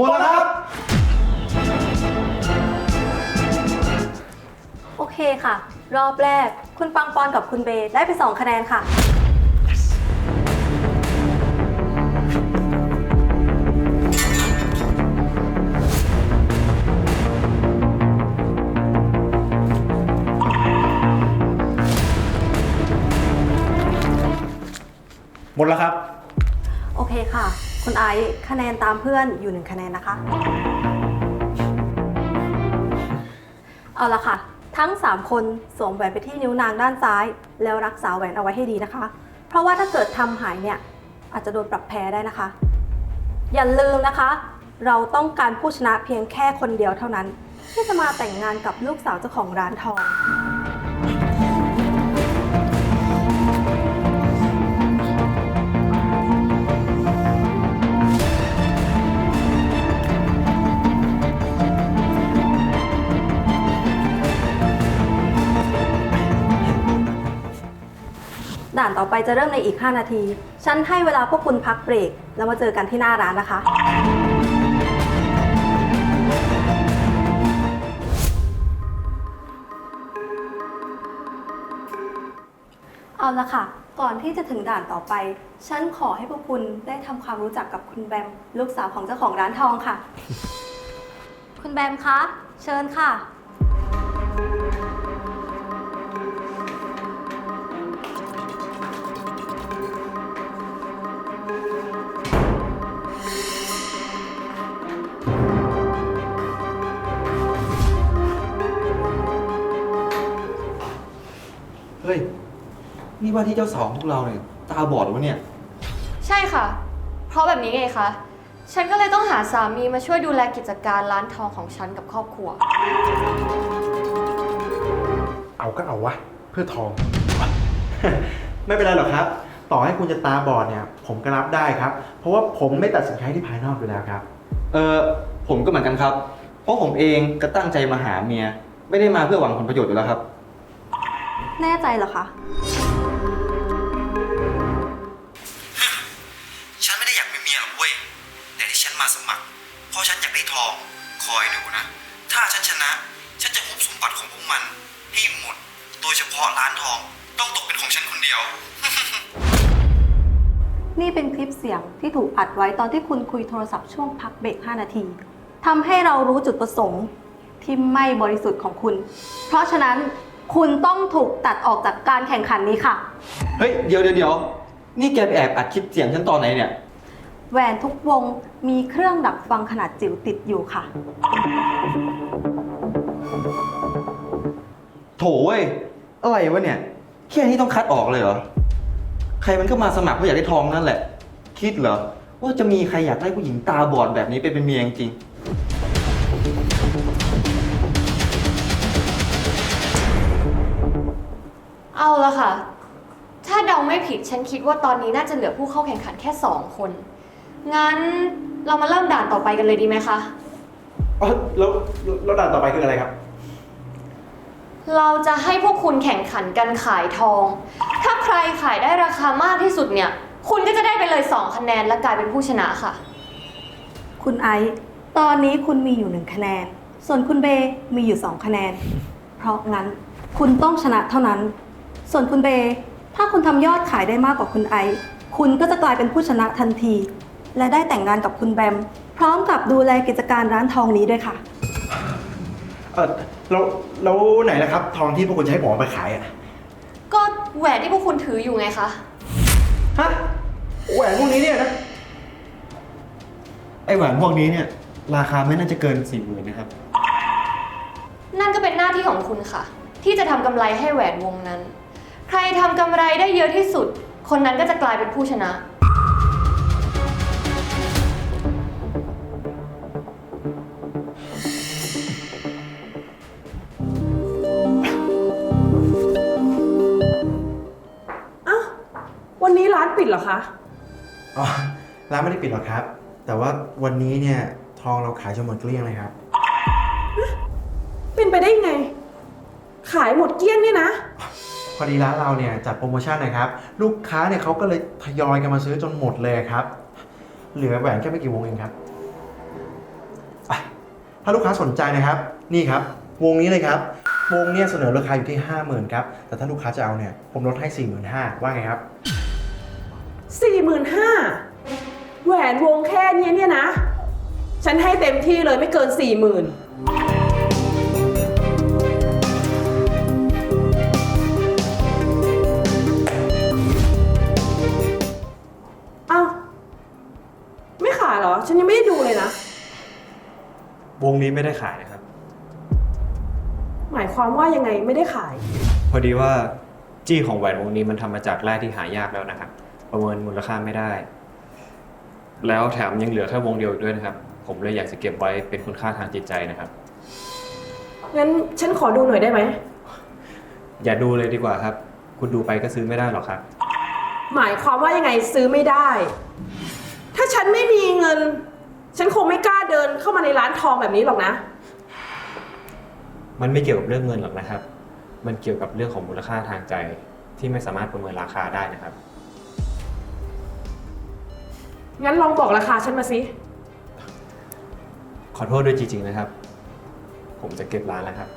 หมดแล้วครับ โอเคค่ะ รอบแรก คุณปังปอนกับคุณเบย์ได้ไป 2 คะแนนค่ะ หมดแล้วครับ โอเคค่ะ คุณไอซ์คะแนนตามเพื่อนอยู่1คะแนนนะคะ เอาละค่ะ ทั้ง 3 คนสวมแหวนไปที่นิ้วนางด้านซ้าย แล้วรักษาแหวนเอาไว้ให้ดีนะคะ เพราะว่าถ้าเกิดทำหายเนี่ย อาจจะโดนปรับแพ้ได้นะคะ อย่าลืมนะคะ เราต้องการผู้ชนะเพียงแค่คนเดียวเท่านั้น ที่จะมาแต่งงานกับลูกสาวเจ้าของร้านทอง ต่อไปจะเริ่มในอีก 5 นาที ฉันให้เวลาพวกคุณพักเบรก แล้วมาเจอกันที่หน้าร้านนะคะ เอาละค่ะ ก่อนที่จะถึงด่านต่อไป ฉันขอให้พวกคุณได้ทำความรู้จักกับคุณแบม ลูกสาวของเจ้าของร้านทองค่ะ คุณแบมคะ เชิญค่ะ ฮ้ย นี่ว่าที่เจ้าสองพวกเราเนี่ยตาบอดหรือวะเนี่ย ใช่ค่ะ เพราะแบบนี้ไงคะ ฉันก็เลยต้องหาสามีมาช่วยดูแลกิจการร้านทองของฉันกับครอบครัว เอาก็เอาวะ เพื่อทอง ไม่เป็นไรหรอกครับ ต่อให้คุณจะตาบอดเนี่ย ผมก็รับได้ครับ เพราะว่าผมไม่ตัดสินใครที่ภายนอกอยู่แล้วครับ เออผมก็เหมือนกันครับ เพราะผมเองก็ตั้งใจมาหาเมีย ไม่ได้มาเพื่อหวังผลประโยชน์อยู่แล้วครับ แน่ใจเหรอคะ ฉันไม่ได้อยากเป็นเมียหรอกเว้ย แต่ที่ฉันมาสมัคร เพราะฉันอยากได้ทอง คอยดูนะ ถ้าฉันชนะ ฉันจะหุบสมบัติของพวกมันให้หมด โดยเฉพาะร้านทอง ต้องตกเป็นของฉันคนเดียว นี่เป็นคลิปเสียงที่ถูกอัดไว้ตอนที่คุณคุยโทรศัพท์ช่วงพักเบรก 5 นาทีทำให้เรารู้จุดประสงค์ที่ไม่บริสุทธิ์ของคุณ เพราะฉะนั้น คุณต้องถูกตัดออกจากการแข่งขันนี้ค่ะ เฮ้ย เดี๋ยวเดี๋ยวเดี๋ยวนี่แกไปแอบอัดคลิปเสียงฉันตอนไหนเนี่ย แหวนทุกวงมีเครื่องดักฟังขนาดจิ๋วติดอยู่ค่ะ โถเว้ย อะไรวะเนี่ย แค่นี้ต้องคัดออกเลยเหรอ ใครมันก็มาสมัครเพื่ออยากได้ทองนั่นแหละ คิดเหรอ ว่าจะมีใครอยากได้ผู้หญิงตาบอดแบบนี้ไปเป็นเมียจริง เอาละค่ะ ถ้าเดาไม่ผิดฉันคิดว่าตอนนี้น่าจะเหลือผู้เข้าแข่งขันแค่2คน งั้นเรามาเริ่มด่านต่อไปกันเลยดีไหมคะ อ๋อแล้วแล้วด่านต่อไปคืออะไรครับ เราจะให้พวกคุณแข่งขันกันขายทอง ถ้าใครขายได้ราคามากที่สุดเนี่ย คุณก็จะได้ไปเลย 2 คะแนนและกลายเป็นผู้ชนะค่ะ คุณไอซ์ตอนนี้คุณมีอยู่หนึ่งคะแนน ส่วนคุณเบย์มีอยู่สองคะแนน เพราะงั้นคุณต้องชนะเท่านั้น ส่วนคุณเบย์ถ้าคุณทำยอดขายได้มากกว่าคุณไอซ์คุณก็จะกลายเป็นผู้ชนะทันที และได้แต่งงานกับคุณแบม พร้อมกับดูแลกิจการร้านทองนี้ด้วยค่ะ เออแล้วแล้วไหนล่ะครับ ทองที่พวกคุณจะให้ผมเอาไปขายอะ ก็แหวนที่พวกคุณถืออยู่ไงคะ ฮะ แหวนพวกนี้เนี่ยนะ ไอแหวนพวกนี้เนี่ย ราคาไม่น่าจะเกินสี่หมื่นนะครับ นั่นก็เป็นหน้าที่ของคุณค่ะ ที่จะทำกำไรให้แหวนวงนั้น ใครทำกำไรได้เยอะที่สุด คนนั้นก็จะกลายเป็นผู้ชนะ อ้าววันนี้ร้านปิดเหรอคะ อ๋อร้านไม่ได้ปิดหรอกครับ แต่ว่าวันนี้เนี่ยทองเราขายจนหมดเกลี้ยงเลยครับ เป็นไปได้ไง ขายหมดเกลี้ยงเนี่ยนะพ อดีร้านเราเนี่ยจัดโปรโมชั่นนะครับ ลูกค้าเนี่ยเขาก็เลยทยอยกันมาซื้อจนหมดเลยครับ เหลือแหวนแค่ไม่กี่วงเองครับถ้าลูกค้าสนใจนะครับ นี่ครับ วงนี้เลยครับ วงเนี้ยเสนอราคาอยู่ที่ 50,000ครับ แต่ถ้าลูกค้าจะเอาเนี่ยผมลดให้ 45,000ว่าไงครับ สี่หมื่นห้าแหวนวงแค่เนี้ยเนี่ยนะ ฉันให้เต็มที่เลยไม่เกินสี่หมื่นายเหรอ ฉันยังไม่ได้ดูเลยนะ วงนี้ไม่ได้ขายนะครับ หมายความว่ายังไงไม่ได้ขาย พอดีว่าจี้ของแหวนวงนี้มันทำมาจากแร่ที่หายากแล้วนะครับ ประเมินมูลค่าไม่ได้ แล้วแถมยังเหลือแค่วงเดียวอีกด้วยนะครับ ผมเลยอยากจะเก็บไว้เป็นคุณค่าทางจิตใจนะครับ งั้นฉันขอดูหน่อยได้ไหม อย่าดูเลยดีกว่าครับ คุณดูไปก็ซื้อไม่ได้หรอกครับ หมายความว่ายังไงซื้อไม่ได้ถ้า ฉันไม่มีเงิน ฉันคงไม่กล้าเดินเข้ามาในร้านทองแบบนี้หรอกนะ มันไม่เกี่ยวกับเรื่องเงินหรอกนะครับ มันเกี่ยวกับเรื่องของมูลค่าทางใจที่ไม่สามารถประเมินราคาได้นะครับ งั้นลองบอกราคาฉันมาสิ ขอโทษด้วยจริงๆนะครับ ผมจะเก็บร้านแล้วครับ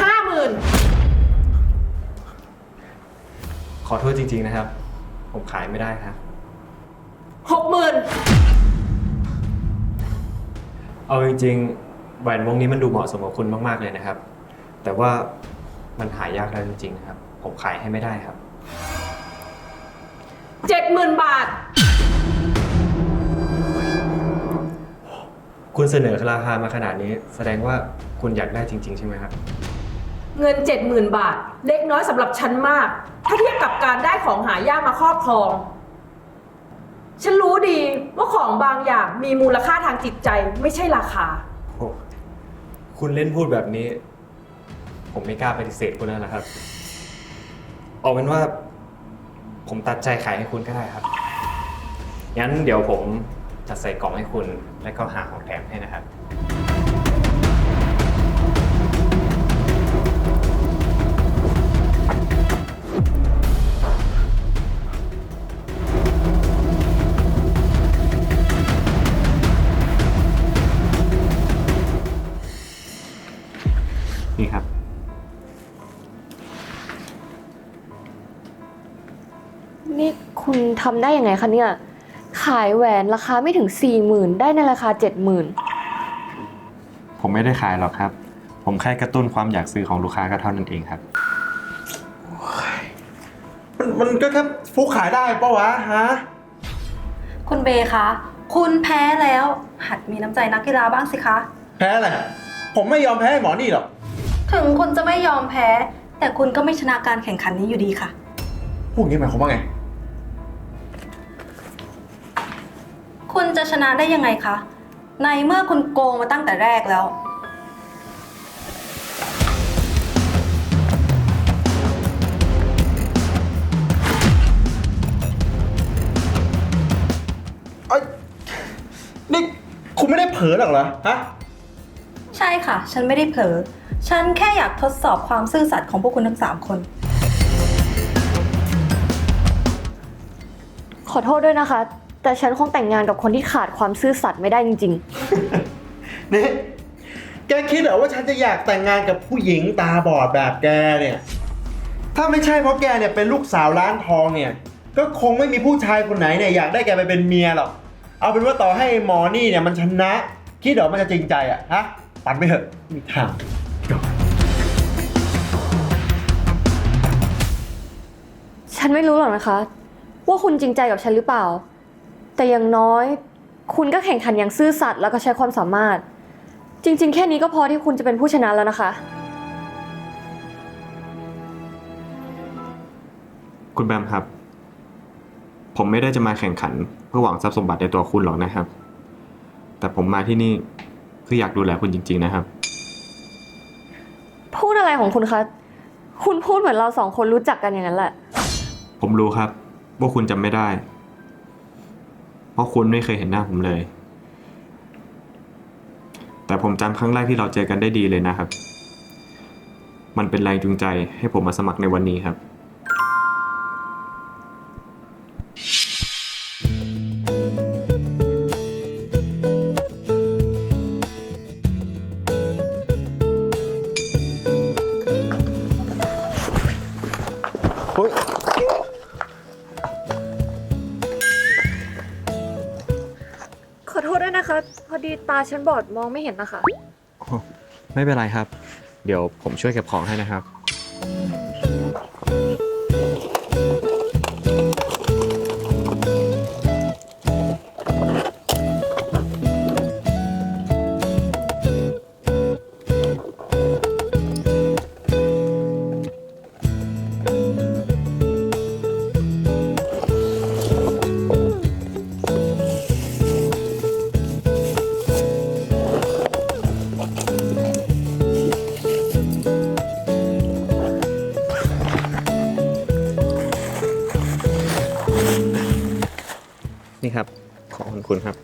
ห้าหมื่นขอโทษจริง ๆนะครับ ผมขายไม่ได้ครับหกห มื่นเอาจริงๆแหวนวงนี้มันดูเหมาะสมกับคุณมาก ๆ เลยนะครับ แต่ว่ามันหายากแล้วจริงๆนะครับ ผมขายให้ไม่ได้ครับ เจ็ดหมื่นบาท คุณเสนอราคามาขนาดนี้ แสดงว่าคุณอยากได้จริง ๆ ใช่ไหมครับ เงินเจ็ดหมื่นบาท เล็กน้อยสำหรับฉันมาก ถ้าเทียบกับการได้ของหายากมาครอบครอง ฉันรู้ดีว่าของบางอย่างมีมูลค่าทางจิตใจไม่ใช่ราคา โอ้คุณเล่นพูดแบบนี้ ผมไม่กล้าปฏิเสธคุณแล้วนะครับ เอาเป็นว่า ผมตัดใจขายให้คุณก็ได้ครับงั้นเดี๋ยวผมจะใส่กล่องให้คุณ และก็หาของแถมให้นะครับ ทำได้ยังไงคะเนี่ย ขายแหวนราคาไม่ถึง4 0,000ได้ในราคา70,000ผมไม่ได้ขายหรอกครับ ผมแค่กระตุ้นความอยากซื้อของลูกค้าก็เท่านั้นเองครับ มันมันก็แค่ฟุกขายได้ปะวะฮะ คุณเบย์คะ คุณแพ้แล้ว หัดมีน้ำใจนักกีฬาบ้างสิคะ แพ้อะไรผมไม่ยอมแพ้ให้หมอนี่หรอก ถึงคุณจะไม่ยอมแพ้ แต่คุณก็ไม่ชนะการแข่งขันนี้อยู่ดีค่ะ พูดอย่างนี้หมายความว่าไง คุณจะชนะได้ยังไงคะ ในเมื่อคุณโกงมาตั้งแต่แรกแล้ว เอ้ยนี่คุณไม่ได้เผลอหรอกเหรอฮะ ใช่ค่ะ ฉันไม่ได้เผลอ ฉันแค่อยากทดสอบความซื่อสัตย์ของพวกคุณทั้งสามคน ขอโทษด้วยนะคะ แต่ฉันคงแต่งงานกับคนที่ขาดความซื่อสัตย์ไม่ได้จริง นี่แกคิดเหรอว่าฉันจะอยากแต่งงานกับผู้หญิงตาบอดแบบแกเนี่ย ถ้าไม่ใช่เพราะแกเนี่ยเป็นลูกสาวร้านทองเนี่ย ก็คงไม่มีผู้ชายคนไหนเนี่ยอยากได้แกไปเป็นเมียหรอก เอาเป็นว่าต่อให้หมอนี่เนี่ยมันชนะ คิดเหรอมันจะจริงใจอะฮะปัดไปเถอะไมีทาง ๆ ฉันไม่รู้หรอกนะคะ ว่าคุณจริงใจกับฉันหรือเปล่า แต่อย่างน้อย คุณก็แข่งขันอย่างซื่อสัตย์แล้วก็ใช้ความสามารถ จริง ๆ แค่นี้ก็พอที่คุณจะเป็นผู้ชนะแล้วนะคะ คุณแบมครับ ผมไม่ได้จะมาแข่งขัน เพื่อหวังทรัพย์สมบัติในตัวคุณหรอกนะครับ แต่ผมมาที่นี่คืออยากดูแลคุณจริง ๆ นะครับ พูดอะไรของคุณคะ คุณพูดเหมือนเราสองคนรู้จักกันอย่างนั้นแหละ ผมรู้ครับ ว่าคุณจำไม่ได้เพ ราะคุณไม่เคยเห็นหน้าผมเลย แต่ผมจำครั้งแรกที่เราเจอกันได้ดีเลยนะครับ มันเป็นแรงจูงใจให้ผมมาสมัครในวันนี้ครับาฉันบอดมองไม่เห็นนะคะ ไม่เป็นไรครับ เดี๋ยวผมช่วยเก็บของให้นะครับ นี่ครับ ของคุณคุณครับ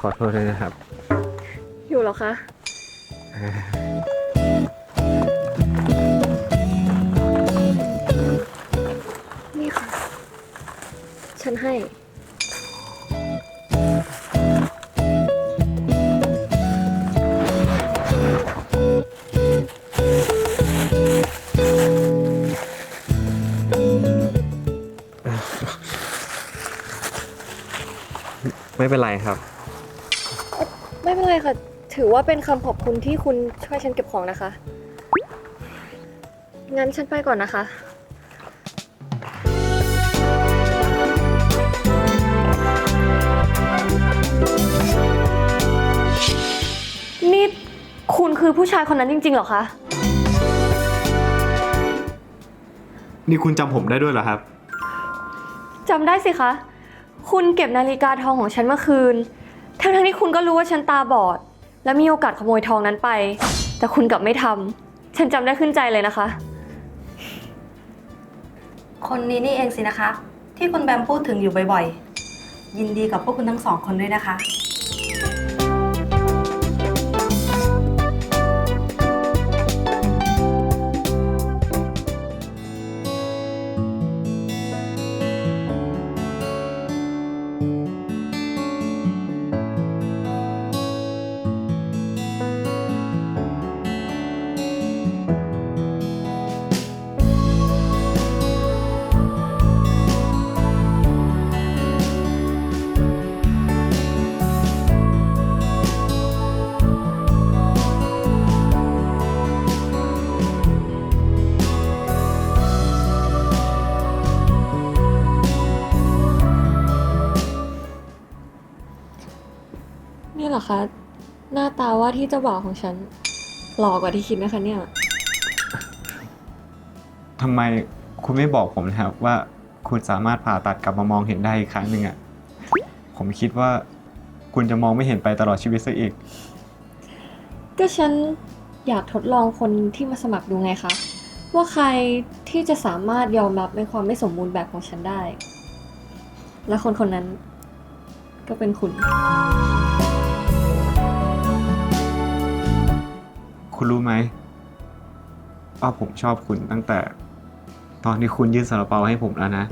ขอโทษด้วยนะครับ อยู่เหรอคะ นี่ค่ะ ฉันให้ เป็นไรครับ ไม่เป็นไรค่ะ ถือว่าเป็นคำขอบคุณที่คุณช่วยฉันเก็บของนะคะ งั้นฉันไปก่อนนะคะ นี่คุณคือผู้ชายคนนั้นจริงๆเหรอคะ นี่คุณจำผมได้ด้วยเหรอครับ จำได้สิคะ คุณเก็บนาฬิกาทองของฉันเมื่อคืน ทั้งๆที่คุณก็รู้ว่าฉันตาบอด และมีโอกาสขโมยทองนั้นไป แต่คุณกลับไม่ทำ ฉันจำได้ขึ้นใจเลยนะคะ คนนี้นี่เองสินะคะ ที่คุณแบมพูดถึงอยู่บ่อยๆ ยินดีกับพวกคุณทั้งสองคนด้วยนะคะ คะ หน้าตาว่าที่เจ้าบ่าวของฉัน หล่อกว่าที่คิดนะคะเนี่ย ทำไมคุณไม่บอกผมนะครับว่าคุณสามารถผ่าตัดกลับมามองเห็นได้อีกครั้งหนึ่งอะผมคิดว่าคุณจะมองไม่เห็นไปตลอดชีวิตซะอีก ก็ฉันอยากทดลองคนที่มาสมัครดูไงคะ ว่าใครที่จะสามารถยอมรับในความไม่สมบูรณ์แบบของฉันได้ และคนคนนั้นก็เป็นคุณ คุณรู้ไหมว่าผมชอบคุณตั้งแต่ ตอนที่คุณยื่นซาลาเปาให้ผมแล้วนะ